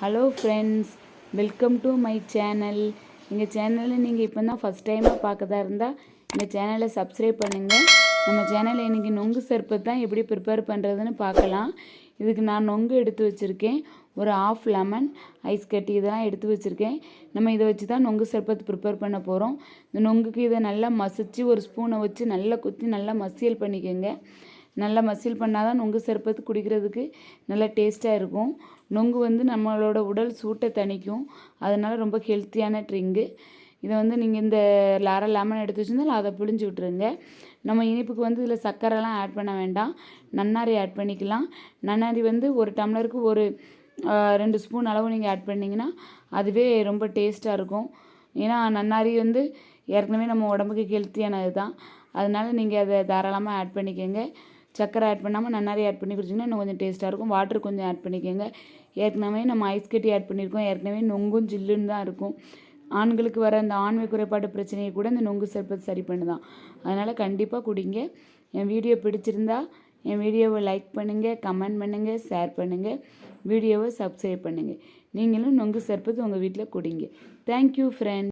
Hello friends welcome to my channel எங்கள் சேனலில் நீங்கள் இப்போ தான் ஃபஸ்ட் டைமாக பார்க்கதா இருந்தால் எங்கள் சேனலை சப்ஸ்கிரைப் பண்ணுங்கள் நம்ம சேனலில் இன்றைக்கி நொங்கு சர்பத் தான் எப்படி ப்ரிப்பேர் பண்ணுறதுன்னு பார்க்கலாம். இதுக்கு நான் நொங்கு எடுத்து வச்சுருக்கேன். ஒரு ஆஃப் லெமன் ஐஸ் கட்டி இதெல்லாம் எடுத்து வச்சுருக்கேன். நம்ம இதை வச்சு தான் நொங்கு சர்பத் ப்ரிப்பேர் பண்ண போகிறோம் இந்த நொங்குக்கு இதை நல்லா மசிச்சு ஒரு ஸ்பூனை வச்சு நல்லா குத்தி நல்லா மசியல் பண்ணிக்கோங்க. நல்லா மசில் பண்ணால் தான் நொங்கு சர்பத்து குடிக்கிறதுக்கு நல்லா டேஸ்ட்டாக இருக்கும். நொங்கு வந்து நம்மளோட உடல் சூட்டை தணிக்கும். அதனால் ரொம்ப ஹெல்த்தியான ட்ரிங்கு. இதை வந்து நீங்கள் இந்த லார லெமன் எடுத்து வச்சுருந்தாலும் அதை பிழிஞ்சி விட்ருங்க நம்ம இனிப்புக்கு வந்து இதில் சர்க்கரைலாம் ஆட் பண்ண வேண்டாம். நன்னாரி ஆட் பண்ணிக்கலாம். நன்னாரி வந்து ஒரு டம்ளருக்கு ஒரு ரெண்டு ஸ்பூன் அளவு நீங்கள் ஆட் பண்ணிங்கன்னா அதுவே ரொம்ப டேஸ்ட்டாக இருக்கும். ஏன்னா நன்னாரி வந்து ஏற்கனவே நம்ம உடம்புக்கு ஹெல்த்தியானது தான். அதனால் நீங்கள் அதை தாராளமாக ஆட் பண்ணிக்கோங்க. சக்கரை ஆட் பண்ணாமல் நன்னாரி ஆட் பண்ணி குடிச்சிங்கன்னா இன்னும் கொஞ்சம் டேஸ்ட்டாக இருக்கும். வாட்டர் கொஞ்சம் ஆட் பண்ணிக்கோங்க. ஏற்கனவே நம்ம ஐஸ் கட்டி ஆட் பண்ணியிருக்கோம் ஏற்கனவே நொங்கும் ஜில்லுன்னு தான் இருக்கும். ஆண்களுக்கு வர அந்த ஆண்மை குறைபாடு பிரச்சனையை கூட இந்த நொங்கு சர்பத் சரி பண்ணுதான் அதனால் கண்டிப்பாக குடிங்க. என் வீடியோ பிடிச்சிருந்தா என் வீடியோவை லைக் பண்ணுங்கள் கமெண்ட் பண்ணுங்கள் ஷேர் பண்ணுங்கள் வீடியோவை சப்ஸ்கிரைப் பண்ணுங்கள் நீங்களும் நொங்கு சர்பத் உங்கள் வீட்டில் குடிங்க. Thank you friend